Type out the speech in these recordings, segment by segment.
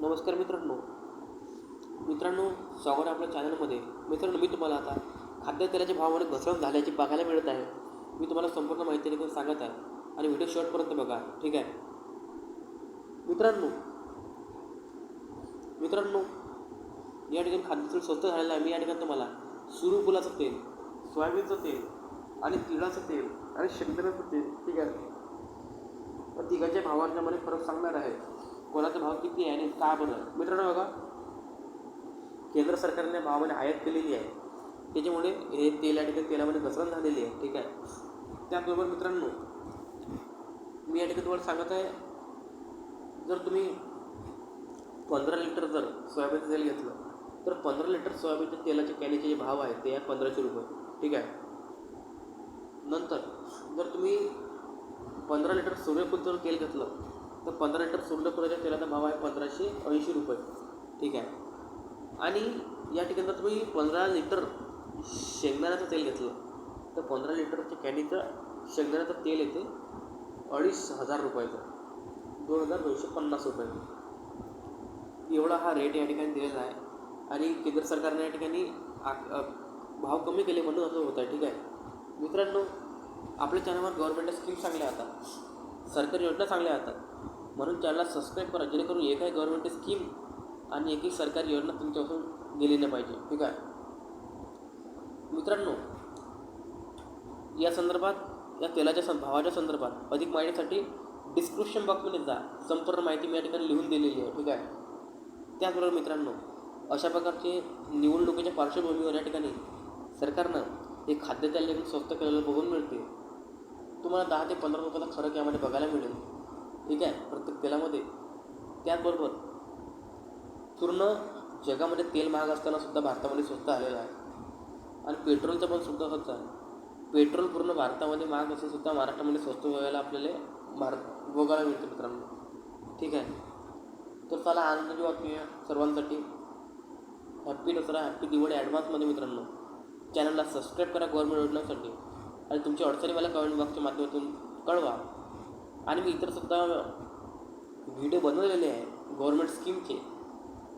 नमस्कार मित्रांनो. मित्रांनो स्वागत आहे आपल्या चॅनलमध्ये मित्रांनो मी तुम्हाला आता खाद्यतेलाच्या भावामध्ये घसरण झाल्याची बघायला मिळत आहे. मी तुम्हाला संपूर्ण माहिती देखील सांगत आहे. आणि व्हिडिओ शॉर्टपर्यंत बघा. ठीक आहे? मित्रांनो मित्रांनो या ठिकाणी खाद्यतेल स्वस्त झालेलं आहे. मी या ठिकाणी तुम्हाला सूर्यफुलाचं तेल सोयाबीनचं तेल आणि तिळाचं तेल आणि शेंगदाण्याचं तेल ठीक आहे? तर तिघांच्या भावांच्यामध्ये फरक सांगणार आहे. कोणाचा भाव किती आहे आणि का बरं? मित्रांनो बघा केंद्र सरकारने भावाने आयात केलेली आहे. त्याच्यामुळे हे तेल आणि तेलामध्ये घसरण झालेली आहे ठीक आहे? त्याचबरोबर मित्रांनो मी या ठिकाणी तुम्हाला सांगत आहे जर तुम्ही पंधरा लिटर जर सोयाबीनचं तेल घेतलं तर पंधरा लिटर सोयाबीनच्या तेलाचे कॅनीचे जे भाव आहे ते आहे पंधराशे रुपये ठीक आहे? नंतर जर तुम्ही पंधरा लिटर सूर्यफूलचं तेल घेतलं तर पंधरा लिटर सूर्यफुलाच्या तेलाचा भाव आहे पंधराशे ऐंशी रुपये. ठीक आहे? आणि या ठिकाणी जर तुम्ही पंधरा लिटर शेंगदाण्याचं तेल घेतलं तर पंधरा लिटरच्या कॅनीचं शेंगदाण्याचं तेल येते अडीच हजार रुपयाचं. दोन हजार दोनशे पन्नास रुपये. एवढा हा रेट या ठिकाणी दिलेला आहे. आणि केंद्र सरकारने या ठिकाणी आक भाव कमी केले म्हणून असं होत आहे ठीक आहे? मित्रांनो आपल्या चॅनलवर गव्हर्नमेंटच्या स्कीम चांगल्या येतात सरकारी योजना चांगल्या येतात म्हणून चॅनलला सबस्क्राईब करा जेणेकरून एक आहे गव्हर्नमेंटची स्कीम आणि एक एक सरकारी योजना तुमच्यापासून गेली नाही पाहिजे. ठीक आहे? मित्रांनो या संदर्भात या तेलाच्या सं भावाच्या संदर्भात अधिक माहितीसाठी डिस्क्रिप्शन बॉक्समध्ये जा. संपूर्ण माहिती मी या ठिकाणी लिहून दिलेली आहे. ठीक आहे? त्याचबरोबर मित्रांनो अशा प्रकारचे निवडणुकीच्या पार्श्वभूमीवर या ठिकाणी सरकारनं हे खाद्यतेल स्वस्त केलेलं बघून मिळते. तुम्हाला दहा ते पंधरा रुपयाचा फरक यामध्ये बघायला मिळेल. ठीक आहे? प्रत्येक तेलामध्ये. त्याचबरोबर पूर्ण जगामध्ये तेल महाग असताना सुद्धा भारतामध्ये स्वस्त आलेलं आहे. आणि पेट्रोलचं पण सुद्धा स्वस्त आहे. पेट्रोल पूर्ण भारतामध्ये महाग असून सुद्धा महाराष्ट्रामध्ये स्वस्त व्हायला आपल्याला भारत बघायला मिळतं मित्रांनो. ठीक आहे? तर चला आनंदाची बातमी आहे सर्वांसाठी. हॅप्पी दसरा हॅप्पी दिवाळी ॲडव्हान्समध्ये मित्रांनो. चॅनलला सबस्क्राईब करा गव्हर्मेंट योजनांसाठी. आणि तुमची अडचणी मला कमेंट बॉक्सच्या माध्यमातून कळवा. आणि मी इतरसुद्धा व्हिडिओ बनवलेले आहे गव्हर्मेंट स्कीमचे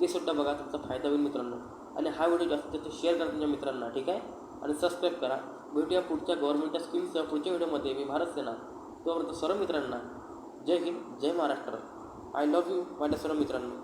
ते सुद्धा बघा तुमचा फायदा होईल मित्रांनो. आणि हा व्हिडिओ जास्तीत जास्त शेअर करा तुमच्या मित्रांना ठीक आहे? आणि सबस्क्राईब करा. भेटूया पुढच्या गव्हर्मेंटच्या स्कीमच्या पुढच्या व्हिडिओमध्ये मी भारत सेना. तोपर्यंत सर्व मित्रांना जय हिंद जय महाराष्ट्र. आय लव्ह यू माझ्या सर्व मित्रांनो.